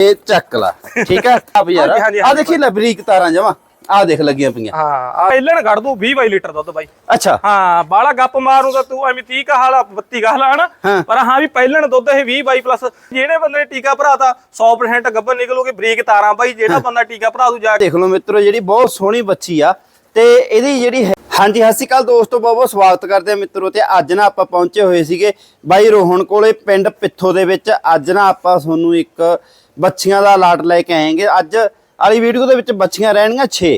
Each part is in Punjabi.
ਇਹ ਚੱਕ ਲਾ। ਠੀਕ ਹੈ ਆ? ਵੀ ਯਾਰ। ਆ ਦੇਖੀ ਲੈ ਬਰੀਕ ਤਾਰਾਂ ਜਮਾ। ਆ ਦੇਖ ਲੱਗੀਆਂ ਪਈਆਂ। ਹਾਂ ਪਹਿਲਣ ਕੱਢ ਦੂ 20 22 ਲੀਟਰ ਦੁੱਧ ਬਾਈ। ਅੱਛਾ। ਹਾਂ ਬਾਲਾ ਗੱਪ ਮਾਰੂਗਾ ਤੂੰ ਐਵੇਂ 30 ਕਾ ਹਾਲਾ 32 ਕਾ ਹਾਲਾ। ਹਨਾ? ਪਰ ਹਾਂ ਵੀ ਪਹਿਲਣ ਦੁੱਧ ਇਹ 20 22 ਪਲੱਸ ਜਿਹੜੇ ਬੰਦੇ ਨੇ ਟੀਕਾ ਭਰਾਤਾ 100% ਗੱਭਰ ਨਿਕਲੂਗੀ ਬਰੀਕ ਤਾਰਾਂ ਬਾਈ ਜਿਹੜਾ ਬੰਦਾ ਟੀਕਾ ਭਰਾ ਦੂ ਜਾ ਕੇ ਦੇਖ ਲਓ ਮਿੱਤਰੋ ਜਿਹੜੀ ਬਹੁਤ ਸੋਹਣੀ ਬੱਚੀ ਆ ਤੇ ਇਹਦੀ ਜਿਹੜੀ ਹਾਂਜੀ, ਸਤਿ ਸ਼੍ਰੀ ਅਕਾਲ ਦੋਸਤੋ, ਬਹੁਤ ਬਹੁਤ ਸਵਾਗਤ ਕਰਦੇ ਆ ਮਿੱਤਰੋ ਤੇ ਅੱਜ ਨਾ ਆਪਾਂ ਪਹੁੰਚੇ ਹੋਏ ਸੀਗੇ ਬਾਈ ਰੋਹਣ ਕੋਲੇ ਪਿੰਡ ਪਿੱਥੋ ਦੇ ਵਿੱਚ। ਅੱਜ ਨਾ ਆਪਾਂ ਤੁਹਾਨੂੰ ਇੱਕ ਬੱਚੀਆਂ ਦਾ ਲਾਟ ਲੈ ਕੇ ਆਏਗੇ। ਅੱਜ ਵਾਲੀ ਵੀਡੀਓ ਦੇ ਵਿੱਚ ਬੱਚੀਆਂ ਰਹਿਣਗੀਆਂ 6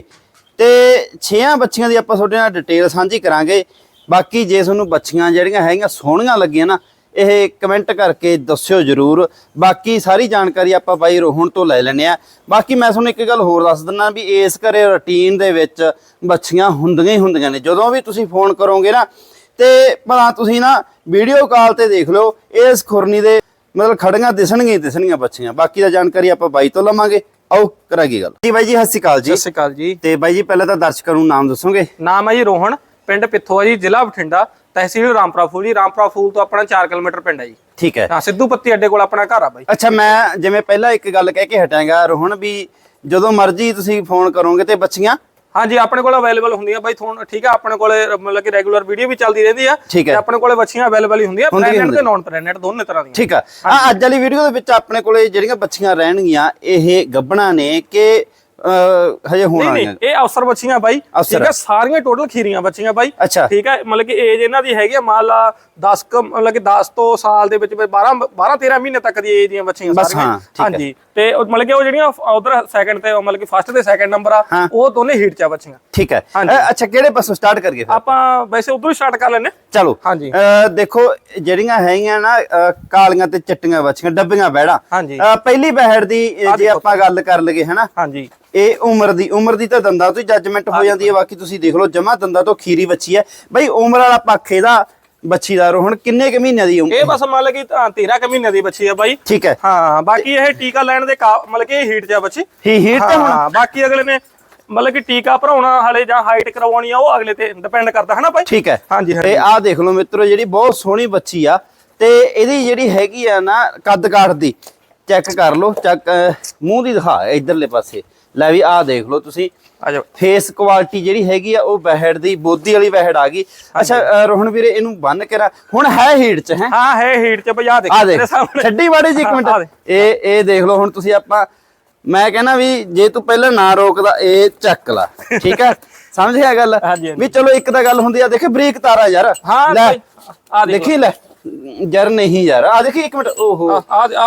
ਤੇ 6 ਬੱਚੀਆਂ ਦੀ ਆਪਾਂ ਤੁਹਾਡੇ ਨਾਲ ਡਿਟੇਲ ਸਾਂਝੀ ਕਰਾਂਗੇ। ਬਾਕੀ ਜੇ ਤੁਹਾਨੂੰ ਬੱਚੀਆਂ ਜਿਹੜੀਆਂ ਹੈਗੀਆਂ ਸੋਹਣੀਆਂ ਲੱਗੀਆਂ ਨਾ ਇਹ ਕਮੈਂਟ ਕਰਕੇ ਦੱਸਿਓ ਜਰੂਰ। ਬਾਕੀ ਸਾਰੀ ਜਾਣਕਾਰੀ ਆਪਾਂ ਬਾਈ ਰੋਹਣ ਤੋਂ ਲੈ ਲੈਣੇ ਆ ਬਾਕੀ ਮੈਂ ਤੁਹਾਨੂੰ ਇੱਕ ਗੱਲ ਹੋਰ ਦੱਸ ਦਿੰਦਾ ਵੀ ਇਸ ਘਰੇ ਰੁਟੀਨ ਦੇ ਵਿੱਚ ਬੱਚੀਆਂ ਹੁੰਦੀਆਂ ਹੀ ਹੁੰਦੀਆਂ ਨੇ। ਜਦੋਂ ਵੀ ਤੁਸੀਂ ਫੋਨ ਕਰੋਗੇ ਨਾ ਤੇ ਭਲਾ ਤੁਸੀਂ ਨਾ ਵੀਡੀਓ ਕਾਲ ਤੇ ਦੇਖ ਲਓ ਇਸ ਖੁਰਨੀ ਦੇ ਮਤਲਬ ਖੜੀਆਂ ਦਿਸਣਗੀਆਂ ਹੀ ਦਿਸਣਗੀਆਂ ਬੱਚੀਆਂ। ਬਾਕੀ ਦਾ ਜਾਣਕਾਰੀ ਆਪਾਂ ਬਾਈ ਤੋਂ ਲਵਾਂਗੇ। ਆਓ ਕਰਾਂਗੇ ਗੱਲ। ਜੀ ਬਾਈ ਜੀ ਸਤਿ ਸ਼੍ਰੀ ਅਕਾਲ ਜੀ। ਸਤਿ ਸ਼੍ਰੀ ਅਕਾਲ ਜੀ। ਤੇ ਬਾਈ ਜੀ ਪਹਿਲਾਂ ਤਾਂ ਦਰਸ਼ਕਾਂ ਨੂੰ ਨਾਮ ਦੱਸੋਗੇ? ਨਾਮ ਹੈ ਜੀ ਰੋਹਣ ਪਿੰਡ ਪਿੱਥੋ ਹੈ ਜੀ ਜ਼ਿਲ੍ਹਾ ਬਠਿੰਡਾ ਤਹਿਸੀਲ ਰਾਮਪੁਰਾ ਫੂਲ ਜੀ। ਰਾਮਪੁਰਾ ਫੂਲ ਤੋਂ ਆਪਣਾ 4 ਕਿਲੋਮੀਟਰ ਪਿੰਡ ਹੈ ਜੀ। ਠੀਕ ਹੈ। ਹਾਂ ਸਿੱਧੂ ਪੱਤੀ ਅੱਡੇ ਕੋਲ ਆਪਣਾ ਘਰ ਆ ਬਾਈ। ਅੱਛਾ ਮੈਂ ਜਿਵੇਂ ਪਹਿਲਾਂ ਇੱਕ ਗੱਲ ਕਹਿ ਕੇ ਹਟਾਂਗਾ ਰੋਹਣ ਵੀ ਜਦੋਂ ਮਰਜ਼ੀ ਤੁਸੀਂ ਫੋਨ ਕਰੋਗੇ ਤੇ ਬੱਚੀਆਂ। ਹਾਂਜੀ ਆਪਣੇ ਕੋਲ ਅਵੇਲੇਬਲ ਹੁੰਦੀਆਂ ਬਾਈ ਤੁਹਾਨੂੰ ਠੀਕ ਆ ਆਪਣੇ ਕੋਲੇ ਮਤਲਬ ਕਿ ਰੈਗੂਲਰ ਵੀਡੀਓ ਵੀ ਚੱਲਦੀ ਰਹਿੰਦੀ ਆ। ਤੇ ਆਪਣੇ ਕੋਲੇ ਬੱਚੀਆਂ ਅਵੇਲੇਬਲ ਹੀ ਹੁੰਦੀਆਂ ਪ੍ਰੈਗਨੈਂਟ ਤੇ। ਨਾਨ ਪ੍ਰੈਗਨੈਂਟ ਦੋਨੇ ਤਰ੍ਹਾਂ ਦੀਆਂ। ਠੀਕ ਆ। ਆ ਅੱਜ ਵਾਲੀ ਵੀਡੀਓ ਦੇ ਵਿੱਚ ਆਪਣੇ ਕੋਲੇ ਜਿਹੜੀਆਂ ਬੱਚੀਆਂ ਰਹਿਣਗੀਆਂ ਇਹ ਗੱਬਣਾ ਨੇ ਕਿ ਹਜੇ ਹੋਣ ਨਹੀਂ ਇਹ ਅਫਸਰ ਬੱਚੀਆਂ ਬਾਈ। ਠੀਕ ਹੈ ਸਾਰੀਆਂ ਟੋਟਲ ਖੀਰੀਆਂ ਬੱਚੀਆਂ ਬਾਈ। ਠੀਕ ਹੈ ਮਤਲਬ ਕਿ ਏਜ ਇਹਨਾਂ ਦੀ ਹੈਗੀ ਆ ਮੰਨ ਲਾ 10 ਕੁ ਮਤਲਬ ਕਿ 10 ਤੋਂ ਸਾਲ ਦੇ ਵਿੱਚ 12 12 13 ਮਹੀਨੇ ਤੱਕ ਦੀ ਏਜ ਦੀਆਂ ਬੱਚੀਆਂ ਹੈ। ਹਾਂਜੀ। ਤੇ ਉਹ ਮਤਲਬ ਕਿ ਉਹ ਜਿਹੜੀਆਂ ਉਧਰ ਸੈਕੰਡ ਤੇ ਮਤਲਬ ਕਿ ਫਸਟ ਤੇ ਸੈਕੰਡ ਨੰਬਰ ਆ। ਉਹ ਦੋਨੇ ਹੀਟ ਚ ਆ ਬੱਚੀਆਂ। ਠੀਕ ਹੈ। ਅੱਛਾ ਕਿਹੜੇ ਪਾਸੋਂ ਸਟਾਰਟ ਕਰੀਏ ਫਿਰ? ਆਪਾਂ ਵੈਸੇ ਉਧਰੋਂ ਸਟਾਰਟ ਕਰ ਲੈਨੇ ਚਲੋ। ਹਾਂਜੀ। ਦੇਖੋ ਜਿਹੜੀਆਂ ਹੈਗੀਆਂ ਨਾ ਕਾਲੀਆਂ ਤੇ ਚਿੱਟੀਆਂ ਬੱਚੀਆਂ ਡੱਬੀਆਂ ਅ, ਪਹਿਲੀ ਬਹਿੜ ਦੀ ਜੇ ਆਪਾਂ ਗੱਲ ਕਰ ਲਈਏ ਹਨਾ? ਹਾਂਜੀ। ਇਹ ਉਮਰ ਦੀ ਉਮਰ ਦੀ ਤਾਂ ਦੰਦਾਂ ਤੋਂ ਹੀ ਜੱਜਮੈਂਟ ਹੋ ਜਾਂਦੀ ਹੈ ਬਾਕੀ ਤੁਸੀਂ ਦੇਖ ਲਓ ਜਮਾ ਦੰਦਾਂ ਤੋਂ ਖੀਰੀ ਬੱਚੀ ਹੈ। ਬਈ ਉਮਰ ਵਾਲਾ ਪੱਖ ਇਹਦਾ ਬੱਚੀ ਦਾ ਰੋਹਣ ਕਿੰਨੇ ਕੁ ਮਹੀਨਿਆਂ ਦੀ ਉਮਰ? ਇਹ ਬਸ ਮੰਨ ਲਓ ਕਿ 13 ਕੁ ਮਹੀਨੇ ਦੀ ਬੱਚੀ ਆ ਬਾਈ। ਠੀਕ ਹੈ। ਹਾਂ ਬਾਕੀ ਇਹ ਟੀਕਾ ਲੈਣ ਦੇ ਕਾ- ਮਤਲਬ ਕਿ ਹੀਟ ਚ ਆ ਬੱਚੀ। ਹੀ ਹੀਟ ਤੇ ਹੁਣ? ਹਾਂ ਬਾਕੀ ਅਗਲੇ ਨੇ ਮਤਲਬ ਕਿ ਟੀਕਾ ਭਰਾਉਣਾ ਹਲੇ ਜਾਂ ਹਾਈਟ ਕਰਵਾਉਣੀ ਆ ਉਹ ਅਗਲੇ ਤੇ ਡਿਪੈਂਡ ਕਰਦਾ ਹਨਾ ਭਾਈ ਠੀਕ ਹੈ। ਹਾਂਜੀ ਹਾਂਜੀ। ਤੇ ਆਹ ਦੇਖ ਲਓ ਮਿੱਤਰੋ ਜਿਹੜੀ ਬਹੁਤ ਸੋਹਣੀ ਬੱਚੀ ਆ ਤੇ ਇਹਦੀ ਜਿਹੜੀ ਹੈਗੀ ਆ ਨਾ ਕੱਦ ਕਾਠ ਦੀ ਚੈੱਕ ਕਰ ਲਓ ਚੱਕ ਅਹ, ਮੂੰਹ ਦੀ ਦਿਖਾ ਇਧਰਲੇ ਪਾਸੇ। ਲੈ ਵੀ ਆਹ ਦੇਖ ਲਓ ਤੁਸੀਂ। ਆ ਜਾਓ। ਫੇਸ ਕੁਆਲਿਟੀ ਜਿਹੜੀ ਹੈਗੀ ਆ ਉਹ ਬਹਿੜ ਦੀ ਬੋਦੀ ਵਾਲੀ ਬਹਿੜ ਆ ਗਈ। ਅੱਛਾ ਰੋਹਣ ਵੀਰੇ ਇਹਨੂੰ ਬੰਨ ਕੇ ਹੁਣ ਹੈ ਹੀਟ ਚ ਹੈ? ਹਾਂ ਹੈ ਹੀਟ ਚ ਆ ਆ ਦੇਖ ਤੇਰੇ ਸਾਹਮਣੇ। ਛੱਡੀ ਵਾੜੇ ਜੀ ਇੱਕ ਮਿੰਟ। ਇਹ ਇਹ ਦੇਖ ਲਓ ਹੁਣ ਤੁਸੀਂ ਆਪਾਂ ਮੈਂ ਕਹਿੰਦਾ ਵੀ ਜੇ ਤੂੰ ਪਹਿਲਾਂ ਨਾ ਰੋਕਦਾ ਇਹ ਚੱਕ ਲਾ ਠੀਕ ਹੈ ਸਮਝ ਗਿਆ ਗੱਲ। ਵੀ ਚਲੋ ਇੱਕ ਤਾਂ ਗੱਲ ਹੁੰਦੀ ਆ ਦੇਖੇ ਬਰੀਕ ਤਾਰਾ ਯਾਰ। ਹਾਂ ਲੈ ਆਹ ਦੇਖ ਲੈ ਯਾਰ ਨਹੀਂ ਯਾਰ। ਆ ਦੇਖੀ ਇੱਕ ਮਿੰਟ ਓਹੋ।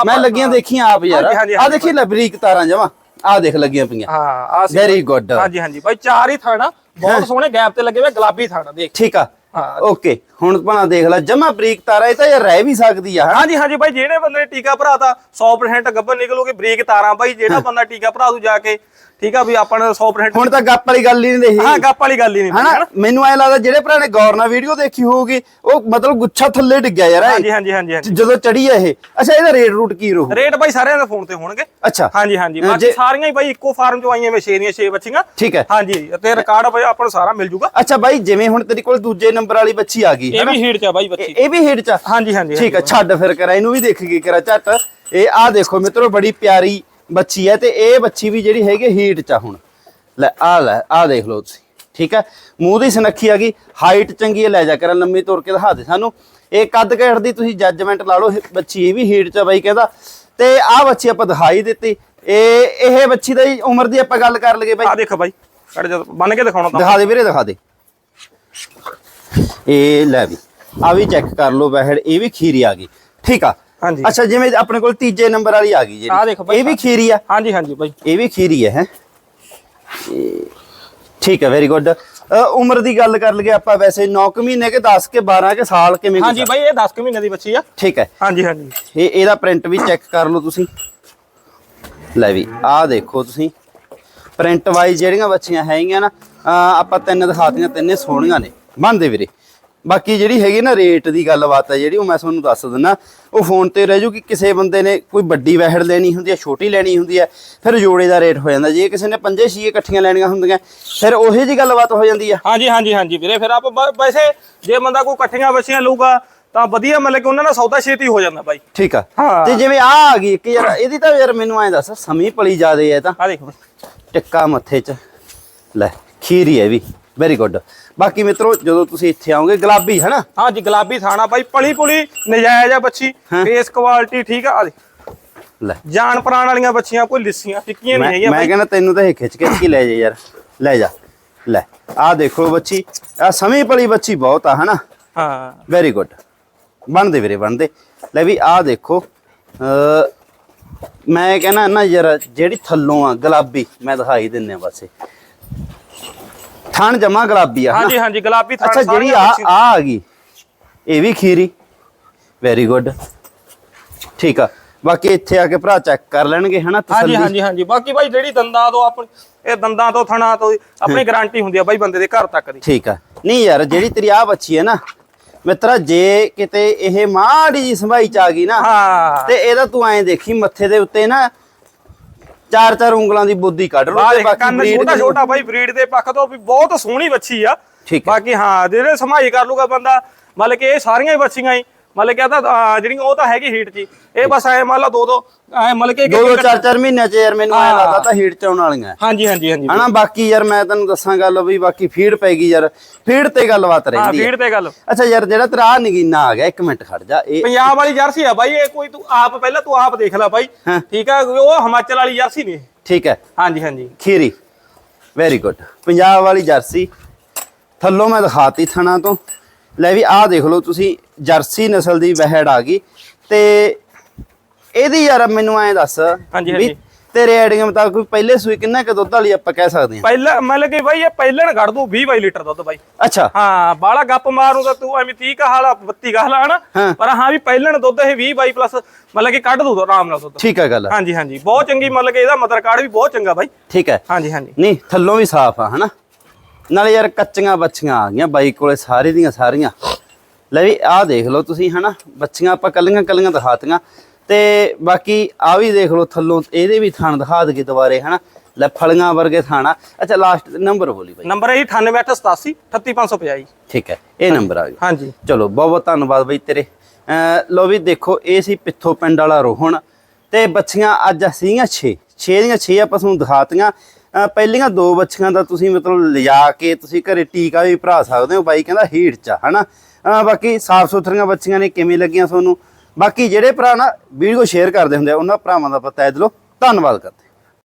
ਮੈਂ ਲੱਗੀਆਂ ਦੇਖੀਆਂ ਆਪ ਯਾਰ। ਆ ਦੇਖੀ ਲੈ ਬਰੀਕ ਤਾਰਾਂ ਜਮਾ। ਆ ਦੇਖ ਲੱਗੀਆਂ ਪਈਆਂ। ਹਾਂ ਆ ਵੈਰੀ ਗੁੱਡ ਹਾਂਜੀ ਹਾਂਜੀ। ਭਾਈ ਚਾਰ ਹੀ ਥਾਣਾ। ਬਹੁਤ ਸੋਹਣੇ ਗੈਪ ਤੇ ਲੱਗੇ ਹੋਏ ਗੁਲਾਬੀ ਥਾਣਾ ਦੇਖ। ਠੀਕ ਆ। ਹਾਂ। ਓਕੇ ਹੁਣ ਭਣਾ ਦੇਖ ਲੈ ਜਮਾ ਬਰੀਕ ਤਾਰਾ ਇਹ ਤਾਂ ਯਾਰ ਰਹਿ ਵੀ ਸਕਦੀ ਆ ਹਾਂਜੀ ਹਾਂਜੀ ਭਾਈ ਜਿਹੜੇ ਬੰਦੇ ਨੇ ਟੀਕਾ ਭਰਾਤਾ 100% ਗੱਭਰ ਨਿਕਲੂਗੀ ਬਰੀਕ ਤਾਰਾਂ ਭਾਈ ਜਿਹੜਾ ਬੰਦਾ ਟੀਕਾ ਭਰਾ ਦੂ ਜਾ ਕੇ ਠੀਕ ਆ ਵੀ ਆਪਾਂ ਨੂੰ 100% ਹੁਣ ਤਾਂ ਗੱਪ ਵਾਲੀ ਗੱਲ ਹੀ ਨਹੀਂ ਰਹੀ। ਹਾਂ ਗੱਪ ਵਾਲੀ ਗੱਲ ਹੀ ਨਹੀਂ ਹਨਾ? ਮੈਨੂੰ ਐ ਲੱਗਦਾ ਜਿਹੜੇ ਭਰਾ ਨੇ ਗੌਰ ਨਾਲ ਵੀਡੀਓ ਦੇਖੀ ਹੋਊਗੀ ਉਹ ਮਤਲਬ ਗੁੱਛਾ ਥੱਲੇ ਡਿੱਗਿਆ ਯਾਰ। ਹਾਂਜੀ ਹਾਂਜੀ ਹਾਂਜੀ ਜਦੋਂ ਚੜੀ ਇਹ। ਅੱਛਾ ਇਹਦਾ ਰੇਟ ਰੂਟ ਕੀ ਰਹੂ? ਰੇਟ ਭਾਈ ਸਾਰਿਆਂ ਦੇ ਫੋਨ ਤੇ ਹੋਣਗੇ। ਅੱਛਾ। ਹਾਂਜੀ ਹਾਂਜੀ। ਬਾਕੀ ਸਾਰੀਆਂ ਹੀ ਭਾਈ ਇੱਕੋ ਫਾਰਮ ਚੋਂ ਆਈਆਂ ਵੇ ਛੇ ਦੀਆਂ ਛੇ ਬੱਚੀਆਂ। ਠੀਕ ਹੈ। ਹਾਂਜੀ ਤੇ ਰਿਕਾਰਡ ਆਪਾਂ ਨੂੰ ਸਾਰਾ ਮਿਲ ਜੂਗਾ। ਅੱਛਾ ਬਾਈ ਜਿਵੇਂ ਹੁਣ ਤੇਰੇ ਕੋਲ ਦੂਜੇ ਨੰਬਰ ਵਾਲੀ ਬੱਚੀ ਆ ਗਈ ਇਹ ਵੀ ਹੀਟ ਚ ਆ ਬਾਈ ਬੱਚੀ। ਇਹ ਵੀ ਹੀਟ ਚ ਆ? ਹਾਂਜੀ ਹਾਂਜੀ ਠੀਕ ਹੈ ਛੱਡ ਫਿਰ ਕਰਾ ਇਹਨੂੰ ਵੀ ਦੇਖ ਕੇ ਕਰਾ ਝੱਟ। ਇਹ ਆ ਦੇਖੋ ਮਿੱਤਰੋ ਬੜੀ ਪਿਆਰੀ ਬੱਚੀ ਹੈ ਤੇ ਇਹ ਬੱਚੀ ਵੀ ਜਿਹੜੀ ਹੈਗੀ ਹੀਟ ਚ ਆ ਹੁਣ। ਲੈ ਆ ਲੈ ਆ ਦੇਖ ਲਓ ਤੁਸੀਂ ਠੀਕ ਹੈ? ਮੂੰਹ ਦੀ ਸੁਨੱਖੀ ਆ ਗਈ ਹਾਈਟ ਚੰਗੀ ਹੈ ਲੈ ਜਾ ਕਰ ਲੰਮੀ ਤੁਰ ਕੇ ਦਿਖਾ ਦੇ ਸਾਨੂੰ। ਇਹ ਕੱਦ ਘੜ ਦੀ ਤੁਸੀਂ ਜੱਜਮੈਂਟ ਲਾ ਲਓ ਬੱਚੀ ਇਹ ਵੀ ਹੀਟ ਚ ਬਾਈ ਕਹਿੰਦਾ। ਤੇ ਆ ਬੱਚੀ ਆਪਾਂ ਦਿਖਾਈ ਦਿੱਤੀ। ਇਹ ਇਹ ਬੱਚੀ ਦੀ ਉਮਰ ਦੀ ਆਪਾਂ ਗੱਲ ਕਰ ਲਈਏ ਬਾਈ। ਆ ਦੇਖ ਬਾਈ ਕੱਢ ਜਾ ਬੰਨ ਕੇ ਦਿਖਾਉਣਾ ਤਾਂ। ਦਿਖਾ ਦੇ ਵੀਰੇ ਦਿਖਾ ਦੇ। ਇਹ ਲੈ ਵੀ ਆ ਵੀ ਚੈੱਕ ਕਰ ਲਓ ਬਹਿੜ ਇਹ ਵੀ ਖੀਰੀ ਆ ਗਈ। ਠੀਕ ਆ ਹਾਂਜੀ। ਅੱਛਾ ਜਿਵੇਂ ਆਪਣੇ ਕੋਲ ਤੀਜੇ ਨੰਬਰ ਵਾਲੀ ਆ ਗਈ ਦੇਖੋ ਜਿਹੜੀ ਭਾਈ, ਇਹ ਵੀ ਖੀਰੀ ਆ? ਹਾਂਜੀ ਹਾਂਜੀ ਬਾਈ ਇਹ ਵੀ ਖੀਰੀ ਹੈ? ਹੈ ਠੀਕ ਹੈ ਵੈਰੀ ਗੁੱਡ ਉਮਰ ਦੀ ਗੱਲ ਕਰ ਲਈਏ ਆਪਾਂ ਵੈਸੇ 9 ਮਹੀਨੇ ਕੇ 10 ਕੇ 12 ਕੇ ਸਾਲ ਕਿਵੇਂ ਹਾਂਜੀ ਬਾਈ ਇਹ 10 ਕੁ ਮਹੀਨੇ ਦੀ ਬੱਚੀ ਆ। ਠੀਕ ਹੈ ਹਾਂਜੀ ਹਾਂਜੀ। ਇਹ ਇਹਦਾ ਪ੍ਰਿੰਟ ਵੀ ਚੈੱਕ ਕਰ ਲਓ ਤੁਸੀਂ। ਲੈ ਵੀ ਆਹ ਦੇਖੋ ਤੁਸੀਂ। ਪ੍ਰਿੰਟ ਵਾਈਜ਼ ਜਿਹੜੀਆਂ ਬੱਚੀਆਂ ਹੈਗੀਆਂ ਨਾ ਆਪਾਂ ਤਿੰਨ ਦਿਖਾਤੀਆਂ ਤਿੰਨੇ ਸੋਹਣੀਆਂ ਨੇ। ਮੰਨਦੇ ਵੀਰੇ। ਬਾਕੀ ਜਿਹੜੀ ਹੈਗੀ ਨਾ ਰੇਟ ਦੀ ਗੱਲਬਾਤ ਹੈ ਜਿਹੜੀ ਉਹ ਮੈਂ ਤੁਹਾਨੂੰ ਦੱਸ ਦਿੰਦਾ ਉਹ ਫੋਨ ਤੇ ਰਹਿ ਜੂ ਕਿ ਕਿਸੇ ਬੰਦੇ ਨੇ ਕੋਈ ਵੱਡੀ ਵਹਿੜ ਲੈਣੀ ਹੁੰਦੀ ਹੈ ਛੋਟੀ ਲੈਣੀ ਹੁੰਦੀ ਹੈ ਫਿਰ ਜੋੜੇ ਦਾ ਰੇਟ ਹੋ ਜਾਂਦਾ। ਜੇ ਕਿਸੇ ਨੇ ਪੰਜੇ ਛੇ ਇਕੱਠੀਆਂ ਲੈਣੀਆਂ ਹੁੰਦੀਆਂ ਫਿਰ ਉਹੇ ਜੀ ਗੱਲਬਾਤ ਹੋ ਜਾਂਦੀ ਆ। ਹਾਂਜੀ ਹਾਂਜੀ ਹਾਂਜੀ ਵੀਰੇ ਫਿਰ ਆਪਾਂ ਵੈਸੇ ਜੇ ਬੰਦਾ ਕੋਈ ਇਕੱਠੀਆਂ ਬੱਚੀਆਂ ਲਊਗਾ ਤਾਂ ਵਧੀਆ ਮਤਲਬ ਕਿ ਉਹਨਾਂ ਦਾ ਸੌਦਾ ਛੇਤੀ ਹੋ ਜਾਂਦਾ ਬਾਈ। ਠੀਕ ਆ। ਹਾਂ। ਤੇ ਜਿਵੇਂ ਆ ਆ ਗਈ ਇੱਕ ਯਾਰ ਇਹਦੀ ਤਾਂ ਯਾਰ ਮੈਨੂੰ ਐਂ ਦੱਸ ਸਮੀ ਪਲੀ ਜਾਦੇ ਐ ਤਾਂ। ਆ ਦੇਖੋ। ਟਿੱਕਾ ਮੱਥੇ 'ਚ। ਲੈ ਖੀਰੀ ਹੈ ਵੀ। ਵੈਰੀ ਗੁੱਡ ਬਾਕੀ ਮਿੱਤਰੋ ਜਦੋਂ ਤੁਸੀਂ ਇੱਥੇ ਆਓਗੇ ਗੁਲਾਬੀ ਹੈ ਨਾ ਹਾਂਜੀ ਗੁਲਾਬੀ ਥਾਣਾ ਬਾਈ ਪਲੀ ਪੁਲੀ ਨਜਾਇਜ਼ ਆ ਬੱਚੀ। ਫੇਸ ਕੁਆਲਿਟੀ ਠੀਕ ਆ ਲੈ। ਜਾਨ ਪ੍ਰਾਣ ਵਾਲੀਆਂ ਬੱਚੀਆਂ ਕੋਈ ਲਿੱਸੀਆਂ ਟਿੱਕੀਆਂ ਨਹੀਂ ਹੈਗੀਆਂ ਮੈਂ ਕਹਿੰਦਾ ਤੈਨੂੰ ਤਾਂ ਇਹ ਖਿੱਚ ਕੇ ਕੀ ਲੈ ਜਾ ਯਾਰ। ਲੈ ਜਾ। ਲੈ। ਆ ਦੇਖੋ ਬੱਚੀ ਆ ਸਮੀ ਪਲੀ ਬੱਚੀ ਬਹੁਤ ਆ ਹਨਾ? ਹਾਂ। ਵੈਰੀ ਗੁੱਡ ਬਣਦੇ ਵੀਰੇ ਬਣਦੇ। ਲੈ ਵੀ ਆ ਦੇਖੋ ਮੈਂ ਕਹਿੰਦਾ ਨਾ ਯਾਰ ਜਿਹੜੀ ਥੱਲੋਂ ਆ ਗੁਲਾਬੀ ਮੈਂ ਦਿਖਾਈ ਦਿੰਨੇ ਆ ਬਸ ਥਣ ਜਮਾ ਗੁਲਾਬੀ ਆ ਹਨਾ? ਹਾਂਜੀ ਹਾਂਜੀ ਗੁਲਾਬੀ ਥਾਣਾ ਅੱਛਾ ਜਿਹੜੀ ਆ ਆ ਆ ਗਈ। ਇਹ ਵੀ ਖੀਰੀ। ਵੈਰੀ ਗੁੱਡ ਠੀਕ ਆ। ਬਾਕੀ ਇੱਥੇ ਆ ਕੇ ਭਰਾ ਚੈੱਕ ਕਰ ਲੈਣਗੇ ਹਨਾ ਹਾਂਜੀ ਤਸੱਲੀ? ਹਾਂਜੀ ਹਾਂਜੀ ਬਾਕੀ ਬਾਈ ਜਿਹੜੀ ਦੰਦਾਂ ਤੋਂ ਆਪਣੀ ਇਹ ਦੰਦਾਂ ਤੋਂ ਥਣਾ ਤੋਂ ਆਪਣੀ ਗਾਰੰਟੀ ਹੁੰਦੀ ਆ ਬਾਈ ਬੰਦੇ ਦੇ ਘਰ ਤੱਕ ਦੀ। ਠੀਕ ਆ। ਨਹੀਂ ਯਾਰ ਜਿਹੜੀ ਤੇਰੀ ਆ ਬੱਚੀ ਹੈ ਨਾ ਮਿੱਤਰਾ ਜੇ ਕਿਤੇ ਇਹ ਮਾੜੀ ਜੀ ਸੰਭਾਈ ਚ ਆ ਗਈ ਨਾ ਹਾਂ। ਤੇ ਇਹਦਾ ਤੂੰ ਐਂ ਦੇਖੀ ਮੱਥੇ ਦੇ ਉੱਤੇ ਨਾ ਚਾਰ ਚਾਰ ਉਂਗਲਾਂ ਦੀ ਬੁੱਧੀ ਕੱਢ ਲੋ ਬਾਹਰ ਤੇ ਬਾਕੀ ਕੰਨ breed ਛੋਟਾ ਦੀ- ਛੋਟਾ ਬਾਈ ਬਰੀਡ ਦੇ ਪੱਖ ਤੋਂ ਵੀ ਬਹੁਤ ਸੋਹਣੀ ਬੱਚੀ ਆ ਠੀਕ ਹੈ। ਬਾਕੀ ਹਾਂ ਜਿਹੜੇ ਸਮਾਈ ਕਰ ਲੂਗਾ ਬੰਦਾ ਮਤਲਬ ਕਿ ਇਹ ਸਾਰੀਆਂ ਹੀ ਬੱਚੀਆਂ ਹੀ ਮਤਲਬ ਕਿ ਤਾਂ ਅਹ, ਜਿਹੜੀਆਂ ਉਹ ਤਾਂ ਹੈਗੀ ਹੀਟ 'ਚ। ਇਹ ਬਸ ਐ ਮੰਨ ਲਾ ਦੋ ਦੋ ਐ ਮਤਲਬ ਕਿ ਦੋ ਦੋ ਚਾਰ ਚਾਰ ਮਹੀਨਿਆਂ ਚ ਯਾਰ ਮੈਨੂੰ ਐਂ। ਲੱਗਦਾ ਤਾਂ ਹੀਟ ਚ ਆਉਣ ਵਾਲੀਆਂ। ਹਾਂਜੀ ਹਾਂਜੀ ਹਾਂਜੀ ਹਨਾ ਬਾਕੀ ਯਾਰ ਮੈਂ ਤੈਨੂੰ ਦੱਸਾਂ ਗੱਲ ਵੀ ਬਾਕੀ ਫੀਡ ਪੈਗੀ ਯਾਰ। ਫੀਡ ਤੇ ਗੱਲਬਾਤ ਰਹਿੰਦੀ ਹੈ ਫੀਡ ਤੇ ਗੱਲ। ਅੱਛਾ ਯਾਰ ਜਿਹੜਾ ਤੇਰਾ ਨਗੀਨਾ ਆ ਗਿਆ ਇੱਕ ਮਿੰਟ ਖੜ ਜਾ ਇਹ ਪੰਜਾਬ ਵਾਲੀ ਜਰਸੀ ਆ ਬਾਈ ਇਹ ਕੋਈ ਤੂੰ ਆਪ ਪਹਿਲਾਂ ਤੂੰ ਆਪ ਦੇਖ ਲੈ ਬਾਈ। ਠੀਕ ਆ ਉਹ ਹਿਮਾਚਲ ਵਾਲੀ ਜਰਸੀ ਨੇ। ਠੀਕ ਹੈ। ਹਾਂਜੀ ਹਾਂਜੀ। ਖੀਰੀ। ਵੈਰੀ ਗੁੱਡ ਪੰਜਾਬ ਵਾਲੀ ਜਰਸੀ। ਥੱਲੋਂ ਮੈਂ ਦਿਖਾਤੀ ਥਣਾ ਤੋਂ। ਲੈ ਵੀ ਆਹ ਦੇਖ ਲਓ ਤੁਸੀਂ ਜਰਸੀ ਨਸਲ ਦੀ ਵਹਿੜ ਆ ਗਈ। ਤੇ ਇਹਦੀ ਯਾਰ ਮੈਨੂੰ ਐਂ ਦੱਸ ਹਾਂਜੀ, ਵੀ ਹਾਂਜੀ। ਤੇਰੇ ਐਡੀਆਂ ਮੁਤਾਬਕ ਕੋਈ ਪਹਿਲੇ ਸੂਈ ਕਿੰਨਾ ਕੁ ਦੁੱਧ ਵਾਲੀ ਆਪਾਂ ਕਹਿ ਸਕਦੇ ਹਾਂ? ਪਹਿਲਾਂ ਮਤਲਬ ਕਿ ਬਾਈ ਇਹ ਪਹਿਲਾਂ ਕੱਢ ਦੂ 20 22 ਲੀਟਰ ਦੁੱਧ ਬਾਈ। ਅੱਛਾ। ਹਾਂ ਬਾਲਾ ਗੱਪ ਮਾਰੂ ਤਾਂ ਤੂੰ ਐਵੇਂ 30 ਕਾ ਹਾਲਾ 32 ਕਾ ਹਾਲਾ ਹਨਾ। ਪਰ ਹਾਂ ਵੀ ਪਹਿਲਣ ਦੁੱਧ ਇਹ 20 22 ਪਲੱਸ ਮਤਲਬ ਕਿ ਕੱਢ ਦੂ ਆਰਾਮ ਨਾਲ ਦੁੱਧ। ਠੀਕ ਹੈ ਗੱਲ। ਹਾਂਜੀ ਹਾਂਜੀ। ਬਹੁਤ ਚੰਗੀ ਮਤਲਬ ਕਿ ਇਹਦਾ ਮਦਰ ਕਾਰਡ ਵੀ ਬਹੁਤ ਚੰਗਾ ਬਾਈ। ਠੀਕ ਹੈ। ਹਾਂਜੀ ਹਾਂਜੀ। ਨਹੀਂ ਥੱਲੋਂ ਵੀ ਸਾਫ਼ ਆ ਹਨਾ? ਨਾਲੇ ਯਾਰ ਕੱਚੀਆਂ ਬੱਚੀਆਂ ਆ ਗਈਆਂ ਬਾਈ ਕੋਲੇ ਸਾਰੇ ਦੀਆਂ ਸਾਰੀਆਂ। ਲੈ ਵੀ ਆਹ ਦੇਖ ਲਓ ਤੁਸੀਂ ਹਨਾ ਬੱਚੀਆਂ ਆਪਾਂ ਕੱਲੀਆਂ ਕੱਲੀਆਂ ਦਿਖਾਤੀਆਂ। ਤੇ ਬਾਕੀ ਆ ਵੀ ਦੇਖ ਲਓ ਥੱਲੋਂ ਇਹਦੇ ਵੀ ਥਣ ਦਿਖਾ ਦਗੇ ਦੁਬਾਰੇ ਹਨਾ। ਲੈ ਫਲੀਆਂ ਵਰਗੇ ਥਾਣਾ ਅੱਛਾ ਲਾਸਟ ਨੰਬਰ ਬੋਲੀ ਬਾਈ। ਨੰਬਰ ਹੈ 9887 38550 ਠੀਕ ਹੈ ਇਹ ਨੰਬਰ ਆ ਗਿਆ। ਹਾਂਜੀ। ਚਲੋ ਬਹੁਤ ਬਹੁਤ ਧੰਨਵਾਦ ਬਈ ਤੇਰੇ। ਲੋ ਵੀ ਦੇਖੋ ਇਹ ਸੀ ਪਿੱਥੋ ਪਿੰਡ ਵਾਲਾ ਰੋਹਣ। ਤੇ ਬੱਚੀਆਂ ਅੱਜ ਸੀਗੀਆਂ 6 6 ਦੀਆਂ 6 ਆਪਾਂ ਤੁਹਾਨੂੰ ਦਿਖਾਤੀਆਂ। ਪਹਿਲੀਆਂ ਦੋ ਬੱਚੀਆਂ ਦਾ ਤੁਸੀਂ ਮਤਲਬ ਲਿਜਾ ਕੇ ਤੁਸੀਂ ਘਰੇ ਟੀਕਾ ਵੀ ਭਰਾ ਸਕਦੇ ਹੋ ਬਾਈ ਕਹਿੰਦਾ ਹੀਟ ਚ ਆ, ਹਨਾ? ਬਾਕੀ ਸਾਫ਼ ਸੁਥਰੀਆਂ ਬੱਚੀਆਂ ਨੇ ਕਿਵੇਂ ਲੱਗੀਆਂ ਤੁਹਾਨੂੰ? ਬਾਕੀ ਜਿਹੜੇ ਭਰਾ ਨਾ ਵੀਡੀਓ ਸ਼ੇਅਰ ਕਰਦੇ ਹੁੰਦੇ ਆ ਉਹਨਾਂ ਭਰਾਵਾਂ ਦਾ ਪਤਾ ਹੈ। ਦਿਲੋਂ ਧੰਨਵਾਦ ਕਰਦੇ